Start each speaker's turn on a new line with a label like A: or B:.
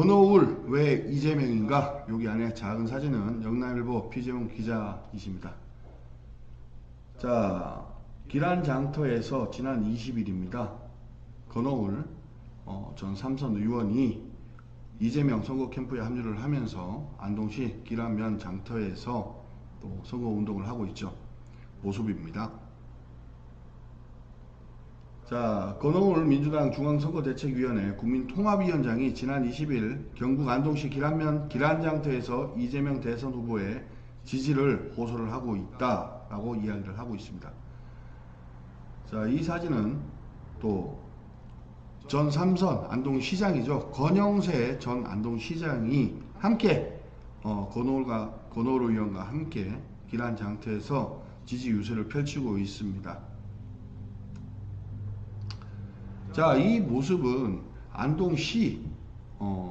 A: 권오울 왜 이재명인가? 여기 안에 작은 사진은 영남일보 피재용 기자이십니다. 자, 기란 장터에서 지난 20일입니다. 권오울 어, 전 삼선 의원이 이재명 선거 캠프에 합류를 하면서 안동시 기란면 장터에서 또 선거 운동을 하고 있죠. 모습입니다. 자, 권오울 민주당 중앙선거대책위원회 국민통합위원장이 지난 20일 경북 안동시 기란면 기란장터에서 이재명 대선 후보의 지지를 호소를 하고 있다라고 이야기를 하고 있습니다. 자, 이 사진은 또 전 삼선 안동시장이죠. 권영세 전 안동시장이 함께 어, 권오울과 권오울 의원과 함께 기란장터에서 지지 유세를 펼치고 있습니다. 자, 이 모습은 안동시 어,